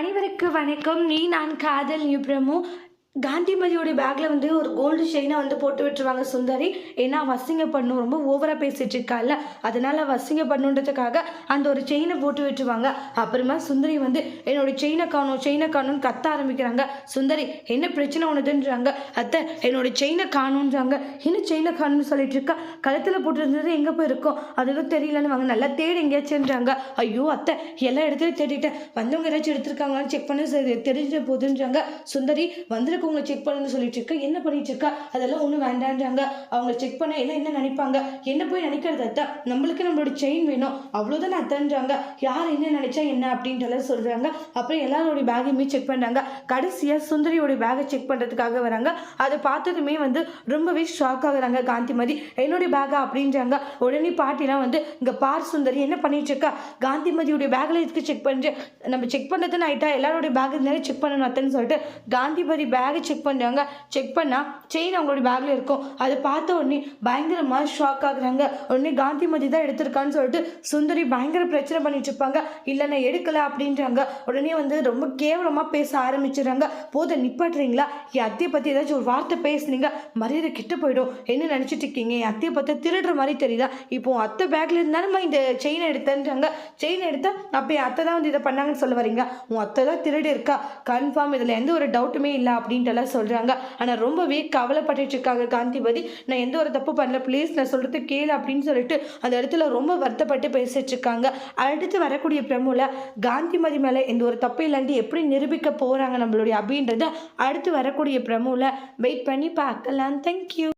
அனைவருக்கு வணக்கம். நீ நான் காதல் நியூப்ரமோ காந்திமதியோட பேக்கில் வந்து ஒரு கோல்டு செயினை வந்து போட்டு விட்டுருவாங்க சுந்தரி. ஏன்னா வசிங்க பண்ணும் ரொம்ப ஓவராக பேசிகிட்டு இருக்கால அதனால வசிங்க பண்ணுன்றதுக்காக அந்த ஒரு செயினை போட்டு விட்டுருவாங்க. அப்புறமா சுந்தரி வந்து என்னோட செயினை காணும் செயினை காணும்னு கத்த ஆரம்பிக்கிறாங்க. சுந்தரி என்ன பிரச்சனை ஒன்றுதுன்றாங்க அத்தை என்னோட செயினை காணுன்றாங்க என்ன செயினை காணும்னு சொல்லிட்டு இருக்கா? கழுத்தில் போட்டுருந்தது எங்கே போய் இருக்கும் அதுவும் தெரியலன்னு வாங்க நல்லா தேடி எங்கேயாச்சுன்றாங்க. ஐயோ அத்தை எல்லா இடத்துலையும் தேடிட்டேன். வந்தவங்க ஏதாச்சும் எடுத்திருக்காங்களான்னு செக் பண்ணி தெரிஞ்ச போதுன்றாங்க. சுந்தரி வந்திருக்கவங்க செக் பண்ணுன்னு சொல்லிட்டு இருக்க என்ன பண்ணிட்டு இருக்கா அதெல்லாம் ஒன்றும் வேண்டான்றாங்க. அவங்க செக் பண்ண எல்லாம் என்ன நினைப்பாங்க? என்ன போய் நினைக்கிறது அத்தா? நம்மளுக்கு நம்மளோட செயின் வேணும். அவ்வளோதான் அத்தன்றாங்க. யார் என்ன நினைச்சா என்ன அப்படின்றலாம் சொல்றாங்க. அப்புறம் எல்லாரோடைய பேகையுமே செக் பண்ணுறாங்க கடைசியாக சுந்தரியோட பேகை செக் பண்ணுறதுக்காக வராங்க. அதை பார்த்ததுமே வந்து ரொம்பவே ஷாக் ஆகுறாங்க காந்திமதி என்னுடைய பேகா அப்படின்றாங்க. உடனே பாட்டிலாம் வந்து இங்கே பார் சுந்தரி என்ன பண்ணிட்டு இருக்கா காந்திமதியுடைய பேக்கில் இருக்கு செக் பண்ணுறேன் நம்ம செக் பண்ணுறதுன்னு ஆயிட்டா எல்லாரோடைய பேக் இருந்தாலும் செக் பண்ணணும் அத்தன்னு சொல்லிட்டு காந்திமதி பேக் செக் பண்ணுறாங்க செக் பண்ணால் செயின் அவங்களோட பேக்கில் இருக்கும். அதை பார்த்த உடனே பயங்கரமாக ஷாக் ஆகுறாங்க. உடனே காந்திமதி தான் எடுத்திருக்கான்னு சொல்லிட்டு சுந்தரி பயங்கர பிரச்சனை பண்ணிட்டு இருப்பாங்க. இல்லை நான் எடுக்கலை அப்படின்றாங்க. உடனே வந்து ரொம்ப கேவலமாக பேச ஆரம்பிச்சிடுறாங்க. போத நிப்பாட்டுறீங்களா? என் அத்தையை பற்றி ஏதாச்சும் ஒரு வார்த்தை பேசுனீங்க. மரியாதை கிட்ட போயிடும். என்ன நினச்சிட்டு இருக்கீங்க? என் அத்தையை பார்த்தா திருடுற மாதிரி தெரியுதா? இப்போ அத்தை பேக்கில் இருந்தாலும் இந்த செயின் எடுத்தேன்றாங்க. செயின் எடுத்தா அப்போ என் அத்தை தான் வந்து இதை பண்ணாங்கன்னு சொல்ல வரீங்க? உன் அத்தை தான் திருடி இருக்கா கன்ஃபார்ம் இதில் எந்த ஒரு டவுட்டுமே இல்லை அப்படின்னு எல்லாம் சொல்கிறாங்க ஆனால் ரொம்பவே கவலைப்பட்டுட்டு இருக்காங்க காந்திபதி. நான் எந்த ஒரு தப்பு பண்ணல ப்ளீஸ் நான் சொல்கிறது கேளு அப்படின்னு சொல்லிட்டு அந்த இடத்துல ரொம்ப வருத்தப்பட்டு பேசிட்டு இருக்காங்க அடுத்து வரக்கூடிய பிரமுல காந்திமதி மேலே எந்த ஒரு தப்பு இல்லாண்டி எப்படி நிரூபிக்க போகிறாங்க நம்மளுடைய அப்படின்றத அடுத்து வரக்கூடிய பிரமுல வெயிட் பண்ணி பார்க்கலாம். தேங்க்யூ